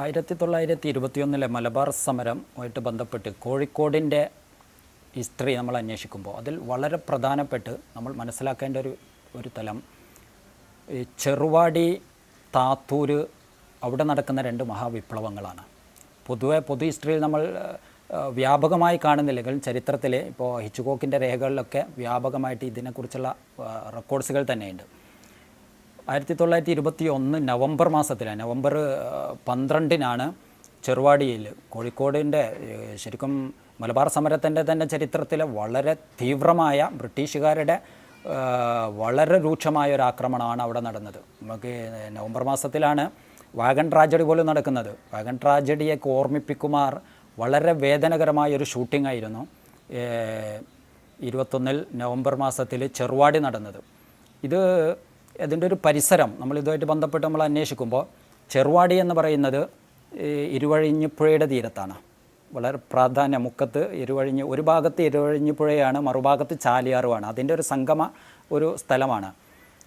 ആയിരത്തി തൊള്ളായിരത്തി ഇരുപത്തിയൊന്നിലെ മലബാർ സമരമായിട്ട് ബന്ധപ്പെട്ട് കോഴിക്കോടിന്റെ ഹിസ്റ്ററി നമ്മൾ അന്വേഷിക്കുമ്പോൾ അതിൽ വളരെ പ്രധാനപ്പെട്ട് നമ്മൾ മനസ്സിലാക്കേണ്ട ഒരു ഒരു തലം ഈ ചെറുവാടി താത്തൂര് അവിടെ നടക്കുന്ന രണ്ട് മഹാവിപ്ലവങ്ങളാണ്. പൊതുവെ പൊതു ഹിസ്റ്ററിയിൽ നമ്മൾ വ്യാപകമായി കാണുന്നില്ലെങ്കിൽ ചരിത്രത്തിൽ ഇപ്പോൾ ഹിച്ചുകോക്കിന്റെ രേഖകളിലൊക്കെ വ്യാപകമായിട്ട് ഇതിനെക്കുറിച്ചുള്ള റെക്കോർഡ്സുകൾ തന്നെയുണ്ട്. ആയിരത്തി തൊള്ളായിരത്തി ഇരുപത്തി ഒന്ന് നവംബർ മാസത്തിലാണ് നവംബർ പന്ത്രണ്ടിനാണ് ചെറുവാടിയിൽ കോഴിക്കോടിന്റെ ശരിക്കും മലബാർ സമരത്തിന്റെ തന്നെ ചരിത്രത്തിലെ വളരെ തീവ്രമായ ബ്രിട്ടീഷുകാരുടെ വളരെ രൂക്ഷമായ ഒരു ആക്രമണമാണ് അവിടെ നടന്നത്. നമുക്ക് നവംബർ മാസത്തിലാണ് വാഗൺ ട്രാജഡി പോലും നടക്കുന്നത്. വാഗൺ ട്രാജഡിയൊക്കെ ഓർമ്മിപ്പിക്കുമാർ വളരെ വേദനകരമായ ഒരു ഷൂട്ടിംഗ് ആയിരുന്നു. ഇരുപത്തൊന്നിൽ നവംബർ മാസത്തിൽ ചെറുവാടി നടന്നത്. ഇത് അതിന്റെ ഒരു പരിസരം നമ്മൾ ഇതുമായിട്ട് ബന്ധപ്പെട്ട് നമ്മൾ അന്വേഷിക്കുമ്പോൾ ചെറുവാടി എന്ന് പറയുന്നത് ഇരുവഴിഞ്ഞിപ്പുഴയുടെ തീരത്താണ്. വളരെ പ്രാധാന്യം മുക്കത്ത് ഇരുവഴിഞ്ഞ് ഒരു ഭാഗത്ത് ഇരുവഴിഞ്ഞിപ്പുഴയാണ് മറുഭാഗത്ത് ചാലിയാറുമാണ്. അതിന്റെ ഒരു സംഗമ ഒരു സ്ഥലമാണ്.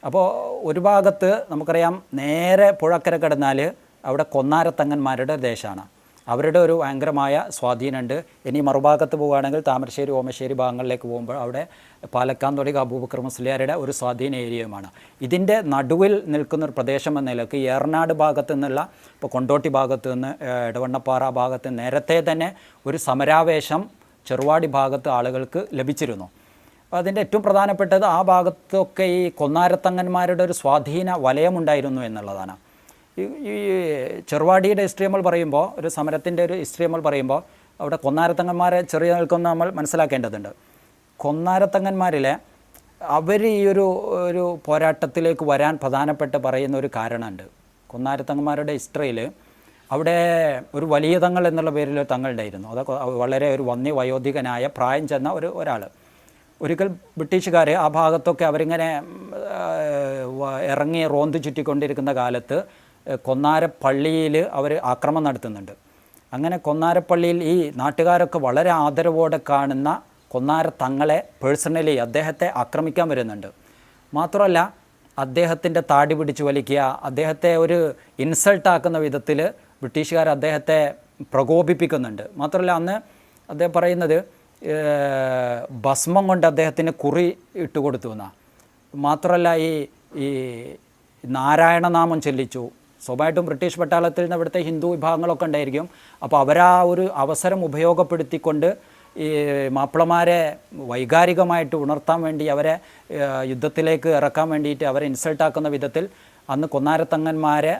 അപ്പോൾ ഒരു ഭാഗത്ത് നമുക്കറിയാം നേരെ പുഴക്കര കിടന്നാൽ അവിടെ കൊന്നാരത്തങ്ങന്മാരുടെ ദേശമാണ്. അവരുടെ ഒരു ഭയങ്കരമായ സ്വാധീനമുണ്ട്. ഇനി മറുഭാഗത്ത് പോവുകയാണെങ്കിൽ താമരശ്ശേരി ഓമശ്ശേരി ഭാഗങ്ങളിലേക്ക് പോകുമ്പോൾ അവിടെ പാലക്കാന്തൊടി അബൂബക്കർ മുസ്ലിയാരുടെ ഒരു സ്വാധീന ഏരിയയുമാണ്. ഇതിന്റെ നടുവിൽ നിൽക്കുന്ന ഒരു പ്രദേശം എന്ന നിലയ്ക്ക് ഏറനാട് ഭാഗത്തു നിന്നുള്ള ഇപ്പോൾ കൊണ്ടോട്ടി ഭാഗത്ത് നിന്ന് ഇടവണ്ണപ്പാറ ഭാഗത്ത് നേരത്തെ തന്നെ ഒരു സമരാവേശം ചെറുവാടി ഭാഗത്ത് ആളുകൾക്ക് ലഭിച്ചിരുന്നു. അതിന്റെ ഏറ്റവും പ്രധാനപ്പെട്ടത് ആ ഭാഗത്തൊക്കെ ഈ കൊന്നാരത്തങ്ങന്മാരുടെ ഒരു സ്വാധീന വലയമുണ്ടായിരുന്നു എന്നുള്ളതാണ്. ഈ ചെറുവാടിയുടെ ഹിസ്റ്ററി നമ്മൾ പറയുമ്പോൾ ഒരു സമരത്തിന്റെ ഒരു ഹിസ്റ്ററി നമ്മൾ പറയുമ്പോൾ അവിടെ കൊന്നാരത്തങ്ങന്മാരെ ചെറിയ നിൽക്കുന്ന നമ്മൾ മനസ്സിലാക്കേണ്ടതുണ്ട്. കൊന്നാരത്തങ്ങന്മാരിലെ അവർ ഈ ഒരു ഒരു പോരാട്ടത്തിലേക്ക് വരാൻ പ്രധാനപ്പെട്ട് പറയുന്ന ഒരു കാരണമുണ്ട്. കൊന്നാരത്തങ്ങന്മാരുടെ ഹിസ്റ്ററിയിൽ അവിടെ ഒരു വലിയ തങ്ങൾ എന്നുള്ള പേരിൽ ഒരു തങ്ങളുണ്ടായിരുന്നു അതൊക്കെ വളരെ ഒരു വന്നി വയോധികനായ പ്രായം ചെന്ന ഒരു ഒരാൾ. ഒരിക്കൽ ബ്രിട്ടീഷുകാർ ആ ഭാഗത്തൊക്കെ അവരിങ്ങനെ ഇറങ്ങി റോന്ത് ചുറ്റിക്കൊണ്ടിരിക്കുന്ന കാലത്ത് കൊന്നാരപ്പള്ളിയിൽ അവർ ആക്രമണം നടത്തുന്നുണ്ട്. അങ്ങനെ കൊന്നാരപ്പള്ളിയിൽ ഈ നാട്ടുകാരൊക്കെ വളരെ ആദരവോടെ കാണുന്ന കൊന്നാര തങ്ങളെ പേഴ്സണലി അദ്ദേഹത്തെ ആക്രമിക്കാൻ വരുന്നുണ്ട്. മാത്രമല്ല അദ്ദേഹത്തിന്റെ താടി പിടിച്ച് വലിക്കുക അദ്ദേഹത്തെ ഒരു ഇൻസൾട്ടാക്കുന്ന വിധത്തിൽ ബ്രിട്ടീഷുകാർ അദ്ദേഹത്തെ പ്രകോപിപ്പിക്കുന്നുണ്ട്. മാത്രമല്ല അന്ന് അദ്ദേഹം പറയുന്നത് ഭസ്മം കൊണ്ട് അദ്ദേഹത്തിന് കുറി ഇട്ട് കൊടുത്തു എന്നാ. മാത്രമല്ല ഈ ഈ നാരായണനാമം ചൊല്ലിച്ചു. സ്വാഭാവികമായിട്ടും ബ്രിട്ടീഷ് പട്ടാളത്തിൽ നിന്ന് ഇവിടുത്തെ ഹിന്ദു വിഭാഗങ്ങളൊക്കെ ഉണ്ടായിരിക്കും. അപ്പോൾ അവരാ ഒരു അവസരം ഉപയോഗപ്പെടുത്തിക്കൊണ്ട് ഈ മാപ്പിളമാരെ വൈകാരികമായിട്ട് ഉണർത്താൻ വേണ്ടി അവരെ യുദ്ധത്തിലേക്ക് ഇറക്കാൻ വേണ്ടിയിട്ട് അവരെ ഇൻസൾട്ടാക്കുന്ന വിധത്തിൽ അന്ന് കൊന്നാരത്തങ്ങന്മാരെ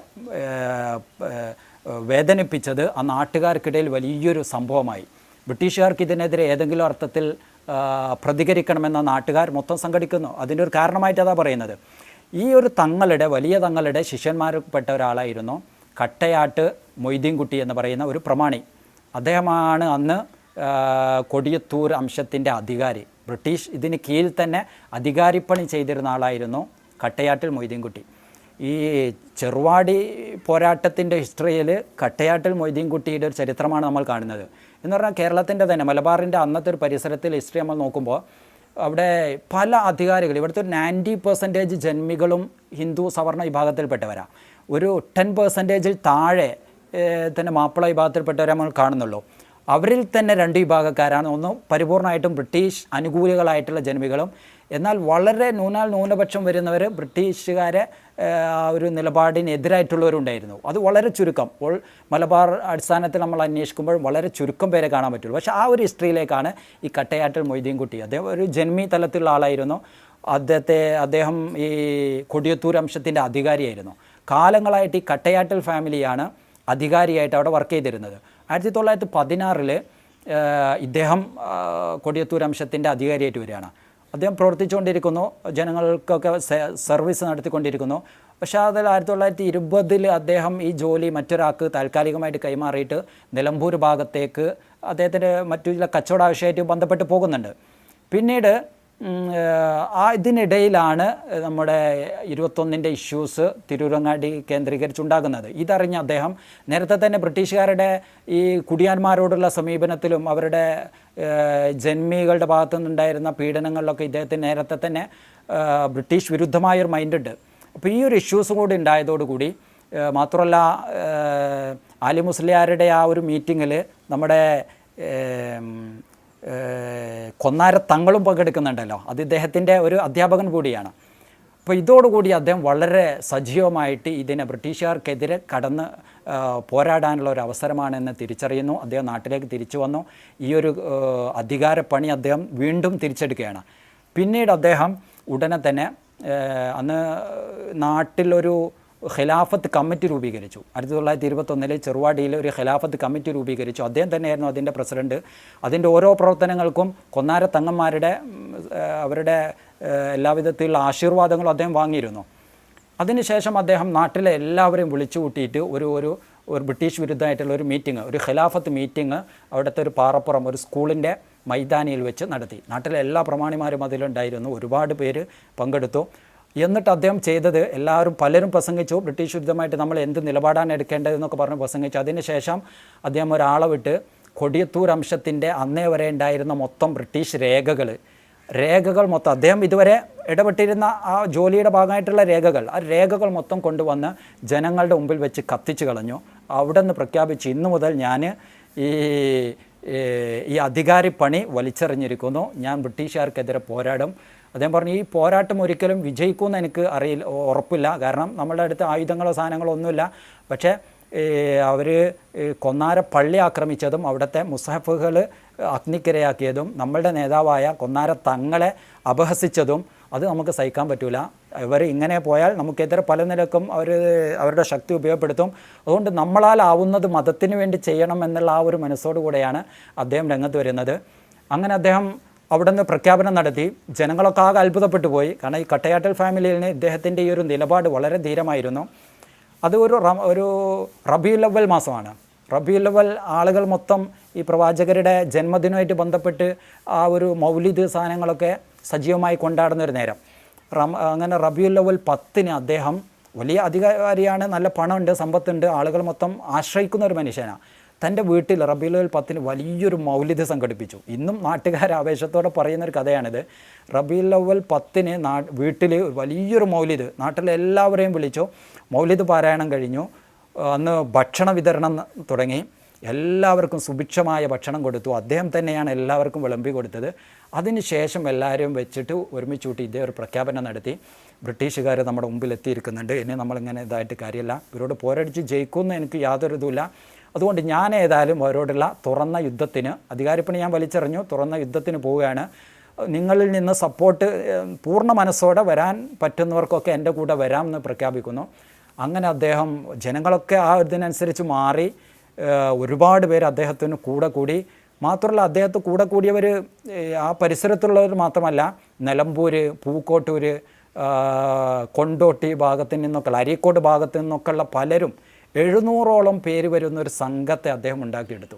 വേദനിപ്പിച്ചത് ആ നാട്ടുകാർക്കിടയിൽ വലിയൊരു സംഭവമായി. ബ്രിട്ടീഷുകാർക്ക് ഇതിനെതിരെ ഏതെങ്കിലും അർത്ഥത്തിൽ പ്രതികരിക്കണമെന്ന നാട്ടുകാർ മൊത്തം സംഘടിക്കുന്നു. അതിന്റെ ഒരു കാരണമായിട്ട് പറയുന്നത്. ഈ ഒരു തങ്ങളുടെ വലിയ തങ്ങളുടെ ശിഷ്യന്മാരിൽപ്പെട്ട ഒരാളായിരുന്നു കട്ടയാട്ട് മൊയ്തീൻകുട്ടി എന്ന് പറയുന്ന ഒരു പ്രമാണി. അദ്ദേഹമാണ് അന്ന് കൊടിയത്തൂർ അംശത്തിന്റെ അധികാരി. ബ്രിട്ടീഷ് ഇതിന് കീഴിൽ തന്നെ അധികാരിപ്പണി ചെയ്തിരുന്ന ആളായിരുന്നു കട്ടയാട്ടിൽ മൊയ്തീൻകുട്ടി. ഈ ചെറുവാടി പോരാട്ടത്തിന്റെ ഹിസ്റ്ററിയിൽ കട്ടയാട്ടിൽ മൊയ്തീൻകുട്ടിയുടെ ഒരു ചരിത്രമാണ് നമ്മൾ കാണുന്നത്. എന്ന് പറഞ്ഞാൽ കേരളത്തിന്റെ തന്നെ മലബാറിന്റെ അന്നത്തെ ഒരു പരിസരത്തിൽ ഹിസ്റ്ററി നമ്മൾ നോക്കുമ്പോൾ അവിടെ പല അധികാരികൾ ഇവിടുത്തെ ഒരു നയന്റി പെർസെന്റേജ് ജന്മികളും ഹിന്ദു സവർണ വിഭാഗത്തിൽപ്പെട്ടവരാണ് ഒരു ടെൻ പെർസെന്റേജിൽ താഴെ തന്നെ മാപ്പിള വിഭാഗത്തിൽപ്പെട്ടവരെ നമ്മൾ കാണുന്നുള്ളൂ. അവരിൽ തന്നെ രണ്ട് വിഭാഗക്കാരാണ്. ഒന്ന് പരിപൂർണമായിട്ടും ബ്രിട്ടീഷ് അനുകൂലികളായിട്ടുള്ള ജന്മികളും എന്നാൽ വളരെ ന്യൂനാൽ ന്യൂനപക്ഷം വരുന്നവർ ബ്രിട്ടീഷുകാരെ ഒരു നിലപാടിനെതിരായിട്ടുള്ളവരുണ്ടായിരുന്നു. അത് വളരെ ചുരുക്കം. അപ്പോൾ മലബാർ അടിസ്ഥാനത്തിൽ നമ്മൾ അന്വേഷിക്കുമ്പോൾ വളരെ ചുരുക്കം പേരെ കാണാൻ പറ്റുള്ളൂ. പക്ഷേ ആ ഒരു ഹിസ്റ്ററിയിലേക്കാണ് ഈ കട്ടയാട്ടിൽ മൊയ്തീൻകുട്ടി അദ്ദേഹം ഒരു ജന്മി തലത്തിലുള്ള ആളായിരുന്നു. അദ്ദേഹത്തെ അദ്ദേഹം ഈ കൊടിയത്തൂർ അംശത്തിന്റെ അധികാരിയായിരുന്നു. കാലങ്ങളായിട്ട് ഈ കട്ടയാട്ടിൽ ഫാമിലിയാണ് അധികാരിയായിട്ട് അവിടെ വർക്ക് ചെയ്തിരുന്നത്. ആയിരത്തി തൊള്ളായിരത്തി പതിനാറിൽ ഇദ്ദേഹം കൊടിയത്തൂർ അംശത്തിന്റെ അധികാരിയായിട്ട് വരികയാണ്. അദ്ദേഹം പ്രവർത്തിച്ചുകൊണ്ടിരിക്കുന്നു ജനങ്ങൾക്കൊക്കെ സർവീസ് നടത്തിക്കൊണ്ടിരിക്കുന്നു. പക്ഷേ അതിൽ ആയിരത്തി തൊള്ളായിരത്തി ഇരുപതിൽ അദ്ദേഹം ഈ ജോലി മറ്റൊരാൾക്ക് താൽക്കാലികമായിട്ട് കൈമാറിയിട്ട് നിലമ്പൂർ ഭാഗത്തേക്ക് അദ്ദേഹത്തിന്റെ മറ്റു ചില കച്ചവട ആവശ്യമായിട്ട് ബന്ധപ്പെട്ട് പോകുന്നുണ്ട്. പിന്നീട് ഇതിനിടയിലാണ് നമ്മുടെ ഇരുപത്തൊന്നിന്റെ ഇഷ്യൂസ് തിരൂരങ്ങാടി കേന്ദ്രീകരിച്ചുണ്ടാകുന്നത്. ഇതറിഞ്ഞ അദ്ദേഹം നേരത്തെ തന്നെ ബ്രിട്ടീഷുകാരുടെ ഈ കുടിയാന്മാരോടുള്ള സമീപനത്തിലും അവരുടെ ജന്മികളുടെ ഭാഗത്തു നിന്നുണ്ടായിരുന്ന പീഡനങ്ങളിലൊക്കെ ഇദ്ദേഹത്തിന് നേരത്തെ തന്നെ ബ്രിട്ടീഷ് വിരുദ്ധമായൊരു മൈൻഡുണ്ട്. അപ്പോൾ ഈ ഒരു ഇഷ്യൂസ് കൂടി ഉണ്ടായതോടുകൂടി മാത്രമല്ല ആലി മുസ്ലിയാരുടെ ആ ഒരു മീറ്റിങ്ങിൽ നമ്മുടെ കൊന്നാര തങ്ങളും പങ്കെടുക്കുന്നുണ്ടല്ലോ. അത് ഇദ്ദേഹത്തിന്റെ ഒരു അധ്യാപകൻ കൂടിയാണ്. അപ്പോൾ ഇതോടുകൂടി അദ്ദേഹം വളരെ സജീവമായിട്ട് ഇതിനെ ബ്രിട്ടീഷുകാർക്കെതിരെ കടന്ന് പോരാടാനുള്ള ഒരു അവസരമാണെന്ന് തിരിച്ചറിയുന്നു. അദ്ദേഹം നാട്ടിലേക്ക് തിരിച്ചു വന്നു. ഈ ഒരു അധികാരപ്പണി അദ്ദേഹം വീണ്ടും തിരിച്ചെടുക്കുകയാണ്. പിന്നീട് അദ്ദേഹം ഉടനെ തന്നെ അന്ന് നാട്ടിലൊരു ഖിലാഫത്ത് കമ്മിറ്റി രൂപീകരിച്ചു. ആയിരത്തി തൊള്ളായിരത്തി ഇരുപത്തൊന്നിൽ ചെറുവാടിയിൽ ഒരു ഖിലാഫത്ത് കമ്മിറ്റി രൂപീകരിച്ചു. അദ്ദേഹം തന്നെയായിരുന്നു അതിന്റെ പ്രസിഡന്റ്. അതിന്റെ ഓരോ പ്രവർത്തനങ്ങൾക്കും കൊന്നാര തങ്ങന്മാരുടെ അവരുടെ എല്ലാവിധത്തിലുള്ള ആശീർവാദങ്ങളും അദ്ദേഹം വാങ്ങിയിരുന്നു. അതിനുശേഷം അദ്ദേഹം നാട്ടിലെ എല്ലാവരെയും വിളിച്ചു കൂട്ടിയിട്ട് ഒരു ഒരു ഒരു ബ്രിട്ടീഷ് വിരുദ്ധമായിട്ടുള്ള ഒരു മീറ്റിംഗ് ഒരു ഖിലാഫത്ത് മീറ്റിംഗ് അവിടുത്തെ ഒരു പാറപ്പുറം ഒരു സ്കൂളിന്റെ മൈതാനിയിൽ വെച്ച് നടത്തി. നാട്ടിലെ എല്ലാ പ്രമാണിമാരും അതിലുണ്ടായിരുന്നു. ഒരുപാട് പേര് പങ്കെടുത്തു. എന്നിട്ട് അദ്ദേഹം ചെയ്തത് എല്ലാവരും പലരും പ്രസംഗിച്ചു. ബ്രിട്ടീഷ് വിരുദ്ധമായിട്ട് നമ്മൾ എന്ത് നിലപാടാണ് എടുക്കേണ്ടതെന്നൊക്കെ പറഞ്ഞ് പ്രസംഗിച്ചു. അതിനുശേഷം അദ്ദേഹം ഒരാളെ വിട്ട് കൊടിയത്തൂർ അംശത്തിന്റെ അന്നേ വരെ ഉണ്ടായിരുന്ന മൊത്തം ബ്രിട്ടീഷ് രേഖകൾ രേഖകൾ മൊത്തം അദ്ദേഹം ഇതുവരെ ഇടപെട്ടിരുന്ന ആ ജോലിയുടെ ഭാഗമായിട്ടുള്ള രേഖകൾ ആ രേഖകൾ മൊത്തം കൊണ്ടുവന്ന് ജനങ്ങളുടെ മുമ്പിൽ വെച്ച് കത്തിച്ചു കളഞ്ഞു. അവിടെ നിന്ന് പ്രഖ്യാപിച്ച് ഇന്നു മുതൽ ഞാൻ ഈ ഈ അധികാരി പണി വലിച്ചെറിഞ്ഞിരിക്കുന്നു. ഞാൻ ബ്രിട്ടീഷുകാർക്കെതിരെ പോരാടും. അദ്ദേഹം പറഞ്ഞു ഈ പോരാട്ടം ഒരിക്കലും വിജയിക്കുമെന്ന് എനിക്ക് അറിയില്ല ഉറപ്പില്ല. കാരണം നമ്മളുടെ അടുത്ത് ആയുധങ്ങളോ സാധനങ്ങളോ ഒന്നുമില്ല. പക്ഷേ അവർ കൊന്നാര പള്ളി ആക്രമിച്ചതും അവിടുത്തെ മുസഹഫുകൾ അഗ്നിക്കിരയാക്കിയതും നമ്മളുടെ നേതാവായ കൊന്നാര തങ്ങളെ അപഹസിച്ചതും അത് നമുക്ക് സഹിക്കാൻ പറ്റില്ല ഇവർ ഇങ്ങനെ പോയാൽ നമുക്കെതിരെ പല നിലക്കും അവർ അവരുടെ ശക്തി ഉപയോഗപ്പെടുത്തും. അതുകൊണ്ട് നമ്മളാൽ ആവുന്നത് മതത്തിന് വേണ്ടി ചെയ്യണം എന്നുള്ള ആ ഒരു മനസ്സോടു കൂടെയാണ് അദ്ദേഹം രംഗത്ത് വരുന്നത്. അങ്ങനെ അദ്ദേഹം അവിടെ നിന്ന് പ്രഖ്യാപനം നടത്തി. ജനങ്ങളൊക്കെ ആകെ അത്ഭുതപ്പെട്ടു പോയി. കാരണം ഈ കട്ടയാട്ടൽ ഫാമിലിയിൽ നിന്ന് ഇദ്ദേഹത്തിന്റെ ഈ ഒരു നിലപാട് വളരെ ധീരമായിരുന്നു. അത് ഒരു ഒരു റബിയുൽ അവൽ മാസമാണ്. റബിയുൽ അവൽ ആളുകൾ മൊത്തം ഈ പ്രവാചകരുടെ ജന്മദിനമായിട്ട് ബന്ധപ്പെട്ട് ആ ഒരു മൗലിദ് സാധനങ്ങളൊക്കെ സജീവമായി കൊണ്ടാടുന്ന ഒരു നേരം. റം അങ്ങനെ റബിയുൽ അവൽ പത്തിന് അദ്ദേഹം വലിയ അധികാരിയാണ് നല്ല പണമുണ്ട് സമ്പത്തുണ്ട്. ആളുകൾ മൊത്തം ആശ്രയിക്കുന്ന ഒരു മനുഷ്യനാണ്. തന്റെ വീട്ടിൽ റബീലുൽ പത്തിന് വലിയൊരു മൗലിദ് സംഘടിപ്പിച്ചു. ഇന്നും നാട്ടുകാർ ആവേശത്തോടെ പറയുന്നൊരു കഥയാണിത്. റബീലവൽ പത്തിന് നാ വീട്ടിൽ വലിയൊരു മൗലിദ് നാട്ടിലെ എല്ലാവരെയും വിളിച്ചു. മൗലിദ് പാരായണം കഴിഞ്ഞു. അന്ന് ഭക്ഷണ വിതരണം തുടങ്ങി. എല്ലാവർക്കും സുഭിക്ഷമായ ഭക്ഷണം കൊടുത്തു. അദ്ദേഹം തന്നെയാണ് എല്ലാവർക്കും വിളമ്പി കൊടുത്തത്. അതിനുശേഷം എല്ലാവരും വെച്ചിട്ട് ഒരുമിച്ച് കൂട്ടി ഇതേ ഒരു പ്രഖ്യാപനം നടത്തി. ബ്രിട്ടീഷുകാർ നമ്മുടെ മുമ്പിൽ എത്തിയിരിക്കുന്നുണ്ട്. ഇനി നമ്മളിങ്ങനെ ഇതായിട്ട് കാര്യമില്ല. ഇവരോട് പോരടിച്ച് ജയിക്കുമെന്ന് എനിക്ക് യാതൊരു ഇതുമില്ല അതുകൊണ്ട് ഞാൻ ഏതായാലും അവരോടുള്ള തുറന്ന യുദ്ധത്തിന് അധികാരപ്പണി ഞാൻ വലിച്ചെറിഞ്ഞു തുറന്ന യുദ്ധത്തിന് പോവുകയാണ്. നിങ്ങളിൽ നിന്ന് സപ്പോർട്ട് പൂർണ മനസ്സോടെ വരാൻ പറ്റുന്നവർക്കൊക്കെ എന്റെ കൂടെ വരാമെന്ന് പ്രഖ്യാപിക്കുന്നു. അങ്ങനെ അദ്ദേഹം ജനങ്ങളൊക്കെ ആ ഇതിനനുസരിച്ച് മാറി ഒരുപാട് പേര് അദ്ദേഹത്തിന് കൂടെ കൂടി. മാത്രമല്ല അദ്ദേഹത്തെ കൂടെ കൂടിയവർ ആ പരിസരത്തുള്ളവർ മാത്രമല്ല നിലമ്പൂർ പൂക്കോട്ടൂർ കൊണ്ടോട്ടി ഭാഗത്തു നിന്നൊക്കെ അരീക്കോട് ഭാഗത്തു നിന്നൊക്കെയുള്ള പലരും എഴുന്നൂറോളം പേര് വരുന്ന ഒരു സംഘത്തെ അദ്ദേഹം ഉണ്ടാക്കിയെടുത്തു.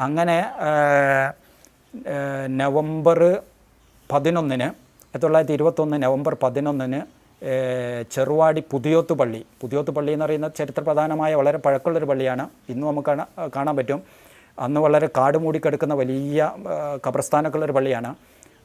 അങ്ങനെ നവംബർ പതിനൊന്നിന് ആയിരത്തി തൊള്ളായിരത്തി ഇരുപത്തൊന്ന് നവംബർ പതിനൊന്നിന് ചെറുവാടി പുതിയോത്ത് പള്ളി പുതിയോത്ത് പള്ളി എന്ന് പറയുന്നത് ചരിത്രപ്രധാനമായ വളരെ പഴക്കമുള്ളൊരു പള്ളിയാണ്. ഇന്നും നമുക്ക് കാണാൻ പറ്റും. അന്ന് വളരെ കാട് മൂടിക്കിടക്കുന്ന വലിയ ഏഹ്, ഖബർസ്ഥാനൊക്കെയുള്ളൊരു പള്ളിയാണ്.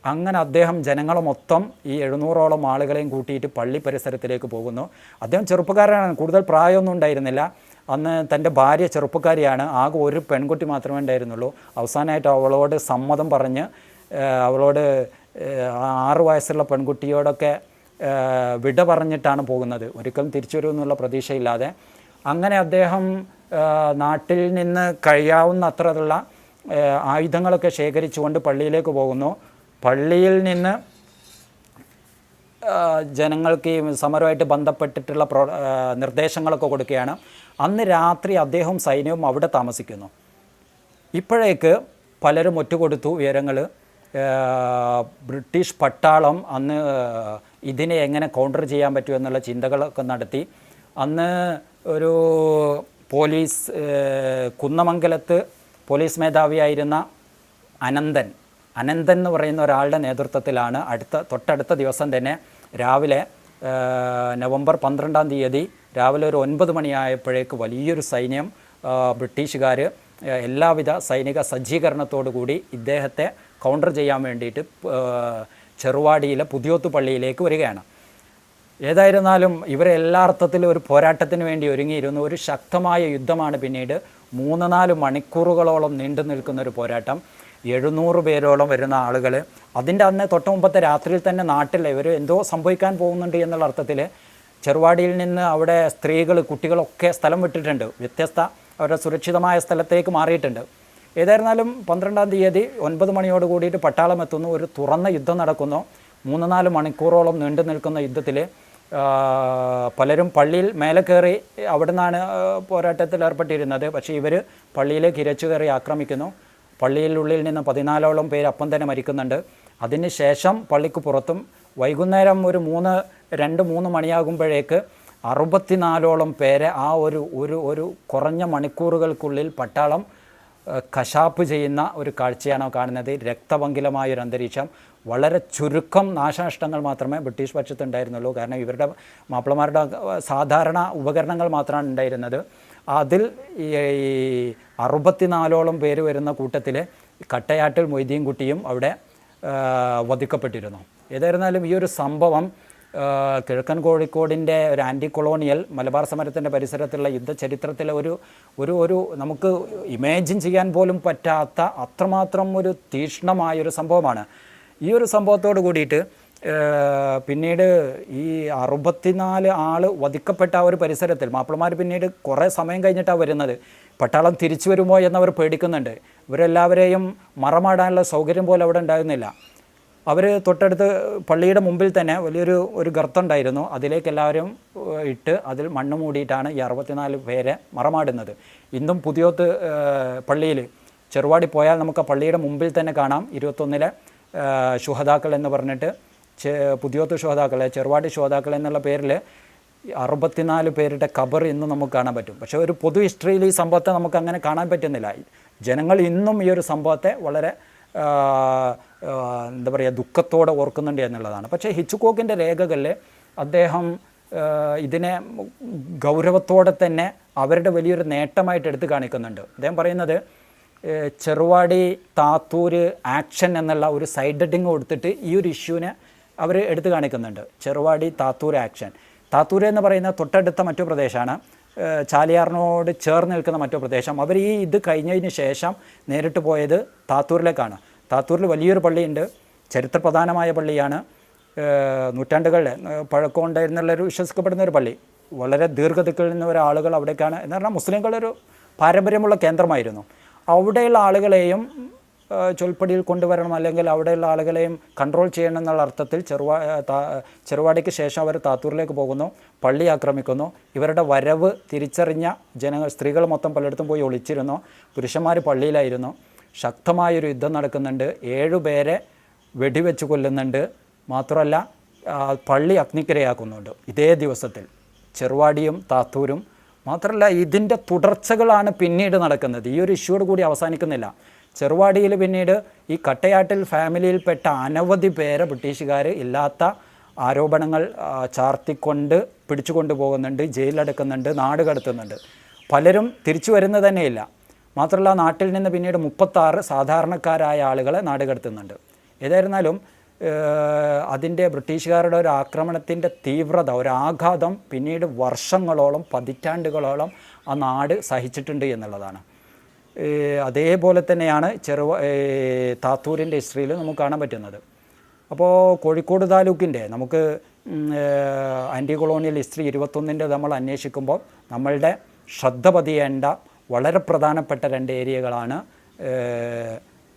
അങ്ങനെ അദ്ദേഹം ജനങ്ങളെ മൊത്തം ഈ എഴുന്നൂറോളം ആളുകളെയും കൂട്ടിയിട്ട് പള്ളി പരിസരത്തിലേക്ക് പോകുന്നു. അദ്ദേഹം ചെറുപ്പക്കാരനാണ്. കൂടുതൽ പ്രായമൊന്നും ഉണ്ടായിരുന്നില്ല. അന്ന് തന്റെ ഭാര്യ ചെറുപ്പക്കാരിയാണ്. ആകെ ഒരു പെൺകുട്ടി മാത്രമേ ഉണ്ടായിരുന്നുള്ളൂ. അവസാനമായിട്ട് അവളോട് സമ്മതം പറഞ്ഞ് അവളോട് ആറു വയസ്സുള്ള പെൺകുട്ടിയോടൊക്കെ വിട പറഞ്ഞിട്ടാണ് പോകുന്നത്. ഒരിക്കലും തിരിച്ചു വരുമെന്നുള്ള പ്രതീക്ഷയില്ലാതെ. അങ്ങനെ അദ്ദേഹം നാട്ടിൽ നിന്ന് കഴിയാവുന്ന അത്രയുള്ള ആയുധങ്ങളൊക്കെ ശേഖരിച്ചുകൊണ്ട് പള്ളിയിലേക്ക് പോകുന്നു. പള്ളിയിൽ നിന്ന് ജനങ്ങൾക്ക് ഈ സമരമായിട്ട് ബന്ധപ്പെട്ടിട്ടുള്ള പ്രോ നിർദ്ദേശങ്ങളൊക്കെ കൊടുക്കുകയാണ്. അന്ന് രാത്രി അദ്ദേഹവും സൈന്യവും അവിടെ താമസിക്കുന്നു. ഇപ്പോഴേക്ക് പലരും ഒറ്റുകൊടുത്തു വിവരങ്ങൾ ബ്രിട്ടീഷ് പട്ടാളം അന്ന് ഇതിനെ എങ്ങനെ കൗണ്ടർ ചെയ്യാൻ പറ്റും എന്നുള്ള ചിന്തകളൊക്കെ നടത്തി. അന്ന് ഒരു പോലീസ് കുന്നമംഗലത്ത് പോലീസ് മേധാവിയായിരുന്ന അനന്തൻ അനന്തൻ എന്ന് പറയുന്ന ഒരാളുടെ നേതൃത്വത്തിലാണ് അടുത്ത തൊട്ടടുത്ത ദിവസം തന്നെ രാവിലെ നവംബർ പന്ത്രണ്ടാം തീയതി രാവിലെ ഒരു ഒൻപത് മണിയായപ്പോഴേക്ക് വലിയൊരു സൈന്യം ബ്രിട്ടീഷുകാർ എല്ലാവിധ സൈനിക സജ്ജീകരണത്തോടു കൂടി ഇദ്ദേഹത്തെ കൗണ്ടർ ചെയ്യാൻ വേണ്ടിയിട്ട് ചെറുവാടിയിലെ പുതിയോത്ത് പള്ളിയിലേക്ക് വരികയാണ്. ഏതായിരുന്നാലും ഇവരെ എല്ലാ അർത്ഥത്തിലും ഒരു പോരാട്ടത്തിന് വേണ്ടി ഒരുങ്ങിയിരുന്നു ഒരു ശക്തമായ യുദ്ധമാണ് പിന്നീട് മൂന്ന് നാല് മണിക്കൂറുകളോളം നീണ്ടു നിൽക്കുന്ന ഒരു പോരാട്ടം. എഴുന്നൂറ് പേരോളം വരുന്ന ആളുകൾ അതിന്റെ അന്ന് തൊട്ട് മുമ്പത്തെ രാത്രിയിൽ തന്നെ നാട്ടിൽ ഇവർ എന്തോ സംഭവിക്കാൻ പോകുന്നുണ്ട് എന്നുള്ള അർത്ഥത്തിൽ ചെറുവാടിയിൽ നിന്ന് അവിടെ സ്ത്രീകൾ കുട്ടികളൊക്കെ സ്ഥലം വിട്ടിട്ടുണ്ട്. വ്യത്യസ്ത അവരുടെ സുരക്ഷിതമായ സ്ഥലത്തേക്ക് മാറിയിട്ടുണ്ട്. ഏതായിരുന്നാലും പന്ത്രണ്ടാം തീയതി ഒൻപത് മണിയോട് കൂടിയിട്ട് പട്ടാളം എത്തുന്നു. ഒരു തുറന്ന യുദ്ധം നടക്കുന്നു. മൂന്ന് നാല് മണിക്കൂറോളം നീണ്ടു നിൽക്കുന്ന യുദ്ധത്തിൽ പലരും പള്ളിയിൽ മേലെ കയറി അവിടെ നിന്നാണ് പോരാട്ടത്തിൽ ഏർപ്പെട്ടിരുന്നത്. പക്ഷേ ഇവർ പള്ളിയിലേക്ക് ഇരച്ചു കയറി ആക്രമിക്കുന്നു. പള്ളിയിലുള്ളിൽ നിന്ന് പതിനാലോളം പേര് അപ്പം തന്നെ മരിക്കുന്നുണ്ട്. അതിന് ശേഷം പള്ളിക്ക് പുറത്തും വൈകുന്നേരം ഒരു മൂന്ന് രണ്ട് മൂന്ന് മണിയാകുമ്പോഴേക്ക് അറുപത്തിനാലോളം പേരെ ആ ഒരു ഒരു ഒരു കുറഞ്ഞ മണിക്കൂറുകൾക്കുള്ളിൽ പട്ടാളം കശാപ്പ് ചെയ്യുന്ന ഒരു കാഴ്ചയാണ് കാണുന്നത്. രക്തപങ്കിലമായ ഒരു അന്തരീക്ഷം. വളരെ ചുരുക്കം നാശനഷ്ടങ്ങൾ മാത്രമേ ബ്രിട്ടീഷ് പക്ഷത്തുണ്ടായിരുന്നുള്ളൂ. കാരണം ഇവരുടെ മാപ്പിളമാരുടെ സാധാരണ ഉപകരണങ്ങൾ മാത്രമാണ് ഉണ്ടായിരുന്നത്. അതിൽ ഈ അറുപത്തിനാലോളം പേര് വരുന്ന കൂട്ടത്തിൽ കട്ടയാട്ടിൽ മൊയ്തീൻ കുട്ടിയും അവിടെ വധിക്കപ്പെട്ടിരുന്നു. ഏതായിരുന്നാലും ഈ ഒരു സംഭവം കിഴക്കൻ കോഴിക്കോടിന്റെ ഒരു ആന്റി കൊളോണിയൽ മലബാർ സമരത്തിന്റെ പരിസരത്തുള്ള യുദ്ധ ചരിത്രത്തിലെ ഒരു ഒരു ഒരു നമുക്ക് ഇമാജിൻ ചെയ്യാൻ പോലും പറ്റാത്ത അത്രമാത്രം ഒരു തീക്ഷ്ണമായൊരു സംഭവമാണ്. ഈ ഒരു സംഭവത്തോട് കൂടിയിട്ട് പിന്നീട് ഈ അറുപത്തിനാല് ആൾ വധിക്കപ്പെട്ട ആ ഒരു പരിസരത്തിൽ മാപ്പിളമാർ പിന്നീട് കുറേ സമയം കഴിഞ്ഞിട്ടാണ് വരുന്നത്. പട്ടാളം തിരിച്ചു വരുമോ എന്നവർ പേടിക്കുന്നുണ്ട്. ഇവരെല്ലാവരെയും മറമാടാനുള്ള സൗകര്യം പോലും അവിടെ ഉണ്ടായിരുന്നില്ല. അവർ തൊട്ടടുത്ത് പള്ളിയുടെ മുമ്പിൽ തന്നെ വലിയൊരു ഒരു ഗർത്തം ഉണ്ടായിരുന്നു അതിലേക്ക് എല്ലാവരും ഇട്ട് അതിൽ മണ്ണ് മൂടിയിട്ടാണ് ഈ അറുപത്തിനാല് പേരെ മറമാടുന്നത്. ഇന്നും പുതിയോത്ത് പള്ളിയിൽ ചെറുവാടി പോയാൽ നമുക്ക് പള്ളിയുടെ മുമ്പിൽ തന്നെ കാണാം. ഇരുപത്തൊന്നിലെ ശുഹതാക്കൾ എന്ന് പറഞ്ഞിട്ട്. പുതിയോത്ത് ശോതാക്കൾ ചെറുവാടി ശോതാക്കൾ എന്നുള്ള പേരിൽ അറുപത്തിനാല് പേരുടെ കബർ ഇന്ന് നമുക്ക് കാണാൻ പറ്റും. പക്ഷേ ഒരു പൊതു ഹിസ്റ്ററിയിൽ ഈ സംഭവത്തെ നമുക്ക് അങ്ങനെ കാണാൻ പറ്റുന്നില്ല. ജനങ്ങൾ ഇന്നും ഈ ഒരു സംഭവത്തെ വളരെ എന്താ പറയുക ദുഃഖത്തോടെ ഓർക്കുന്നുണ്ട് എന്നുള്ളതാണ്. പക്ഷേ ഹിച്ചുക്കോക്കിന്റെ രേഖകളിൽ അദ്ദേഹം ഇതിനെ ഗൗരവത്തോടെ തന്നെ അവരുടെ വലിയൊരു നേട്ടമായിട്ട് എടുത്തു കാണിക്കുന്നുണ്ട്. അദ്ദേഹം പറയുന്നത് ചെറുവാടി താത്തൂര് ആക്ഷൻ എന്നുള്ള ഒരു സൈഡ് ഹെഡിങ് കൊടുത്തിട്ട് ഈ ഒരു ഇഷ്യൂവിനെ അവർ എടുത്തു കാണിക്കുന്നുണ്ട്. ചെറുവാടി താത്തൂർ ആക്ഷൻ. താത്തൂർ എന്ന് പറയുന്ന തൊട്ടടുത്ത മറ്റു പ്രദേശമാണ് ചാലിയാറിനോട് ചേർന്ന് നിൽക്കുന്ന മറ്റു പ്രദേശം. അവർ ഈ ഇത് കഴിഞ്ഞതിന് ശേഷം നേരിട്ട് പോയത് താത്തൂരിലേക്കാണ്. താത്തൂരിൽ വലിയൊരു പള്ളിയുണ്ട്. ചരിത്രപ്രധാനമായ പള്ളിയാണ്. നൂറ്റാണ്ടുകളുടെ നൂറ്റാണ്ടുകളിലെ ഏഹ് പഴക്കം ഉണ്ടായിരുന്നുള്ളൊരു വിശ്വസിക്കപ്പെടുന്ന ഒരു പള്ളി. വളരെ ദീർഘദിക്കിൽ നിന്ന് ഒരു ആളുകൾ അവിടേക്കാണ്. എന്ന് പറഞ്ഞാൽ മുസ്ലിങ്ങളുടെ ഒരു പാരമ്പര്യമുള്ള കേന്ദ്രമായിരുന്നു. അവിടെയുള്ള ആളുകളെയും ചൊൽപ്പടിയിൽ കൊണ്ടുവരണം അല്ലെങ്കിൽ അവിടെയുള്ള ആളുകളെയും കൺട്രോൾ ചെയ്യണം എന്നുള്ള അർത്ഥത്തിൽ ചെറുവാ ചെറുവാടിക്ക് ശേഷം അവർ താത്തൂരിലേക്ക് പോകുന്നു പള്ളി ആക്രമിക്കുന്നു. ഇവരുടെ വരവ് തിരിച്ചറിഞ്ഞ ജനങ്ങൾ സ്ത്രീകൾ മൊത്തം പലയിടത്തും പോയി ഒളിച്ചിരുന്നു. പുരുഷന്മാർ പള്ളിയിലായിരുന്നു. ശക്തമായൊരു യുദ്ധം നടക്കുന്നുണ്ട്. ഏഴുപേരെ വെടിവെച്ച് കൊല്ലുന്നുണ്ട്. മാത്രമല്ല പള്ളി അഗ്നിക്കിരയാക്കുന്നുണ്ട് ഇതേ ദിവസത്തിൽ. ചെറുവാടിയും താത്തൂരും. മാത്രമല്ല ഇതിന്റെ തുടർച്ചകളാണ് പിന്നീട് നടക്കുന്നത്. ഈ ഒരു ഇഷ്യൂടെ കൂടി അവസാനിക്കുന്നില്ല. ചെറുവാടിയിൽ പിന്നീട് ഈ കട്ടയാട്ടിൽ ഫാമിലിയിൽപ്പെട്ട അനവധി പേരെ ബ്രിട്ടീഷുകാർ ഇല്ലാത്ത ആരോപണങ്ങൾ ചാർത്തിക്കൊണ്ട് പിടിച്ചു കൊണ്ടുപോകുന്നുണ്ട് ജയിലിലടക്കുന്നുണ്ട് നാട് കടത്തുന്നുണ്ട്. പലരും തിരിച്ചു വരുന്നത് തന്നെയില്ല. മാത്രമല്ല നാട്ടിൽ നിന്ന് പിന്നീട് മുപ്പത്താറ് സാധാരണക്കാരായ ആളുകളെ നാട് കടത്തുന്നുണ്ട്. ഏതായിരുന്നാലും അതിന്റെ ബ്രിട്ടീഷുകാരുടെ ഒരു ആക്രമണത്തിന്റെ തീവ്രത ഒരു ആഘാതം പിന്നീട് വർഷങ്ങളോളം പതിറ്റാണ്ടുകളോളം ആ നാട് സഹിച്ചിട്ടുണ്ട് എന്നുള്ളതാണ്. അതേപോലെ തന്നെയാണ് ചെറുവ താത്തൂരിന്റെ ഹിസ്റ്ററിയിൽ നമുക്ക് കാണാൻ പറ്റുന്നത്. അപ്പോൾ കോഴിക്കോട് താലൂക്കിന്റെ നമുക്ക് ആന്റി കൊളോണിയൽ ഹിസ്റ്ററി ഇരുപത്തൊന്നിന്റെ നമ്മൾ അന്വേഷിക്കുമ്പോൾ നമ്മളുടെ ശ്രദ്ധ പതിയേണ്ട വളരെ പ്രധാനപ്പെട്ട രണ്ട് ഏരിയകളാണ്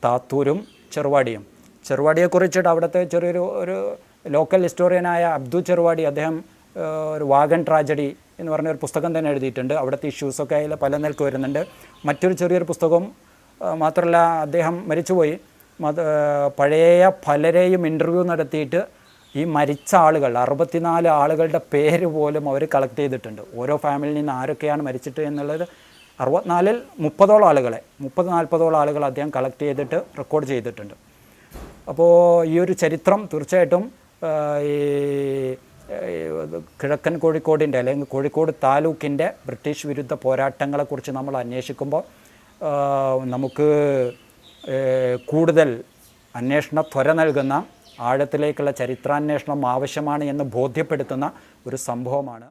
താത്തൂരും ചെറുവാടിയും. ചെറുവാടിയെക്കുറിച്ചിട്ട് അവിടുത്തെ ചെറിയൊരു ഒരു ലോക്കൽ ഹിസ്റ്റോറിയനായ അബ്ദു ചെറുവാടി അദ്ദേഹം ഒരു വാഗൻ ട്രാജഡി എന്ന് പറഞ്ഞ ഒരു പുസ്തകം തന്നെ എഴുതിയിട്ടുണ്ട്. അവിടുത്തെ ഇഷ്യൂസൊക്കെ അതിൽ പല നിലയ്ക്ക് വരുന്നുണ്ട്. മറ്റൊരു ചെറിയൊരു പുസ്തകം മാത്രമല്ല അദ്ദേഹം മരിച്ചുപോയി. പഴയ പലരെയും ഇന്റർവ്യൂ നടത്തിയിട്ട് ഈ മരിച്ച ആളുകൾ അറുപത്തിനാല് ആളുകളുടെ പേര് പോലും അവർ കളക്ട് ചെയ്തിട്ടുണ്ട്. ഓരോ ഫാമിലിയിൽ നിന്ന് ആരൊക്കെയാണ് മരിച്ചിട്ട് എന്നുള്ളത് അറുപത്തിനാലിൽ മുപ്പതോളം ആളുകളെ മുപ്പത് നാൽപ്പതോളം ആളുകൾ അദ്ദേഹം കളക്ട് ചെയ്തിട്ട് റെക്കോർഡ് ചെയ്തിട്ടുണ്ട്. അപ്പോൾ ഈ ഒരു ചരിത്രം തീർച്ചയായിട്ടും ഈ കിഴക്കൻ കോഴിക്കോടിന്റെ അല്ലെങ്കിൽ കോഴിക്കോട് താലൂക്കിന്റെ ബ്രിട്ടീഷ് വിരുദ്ധ പോരാട്ടങ്ങളെക്കുറിച്ച് നമ്മൾ അന്വേഷിക്കുമ്പോൾ നമുക്ക് കൂടുതൽ അന്വേഷണ ത്വര നൽകുന്ന ആഴത്തിലേക്കുള്ള ചരിത്രാന്വേഷണം ആവശ്യമാണ് എന്ന് ബോധ്യപ്പെടുത്തുന്ന ഒരു സംഭവമാണ്.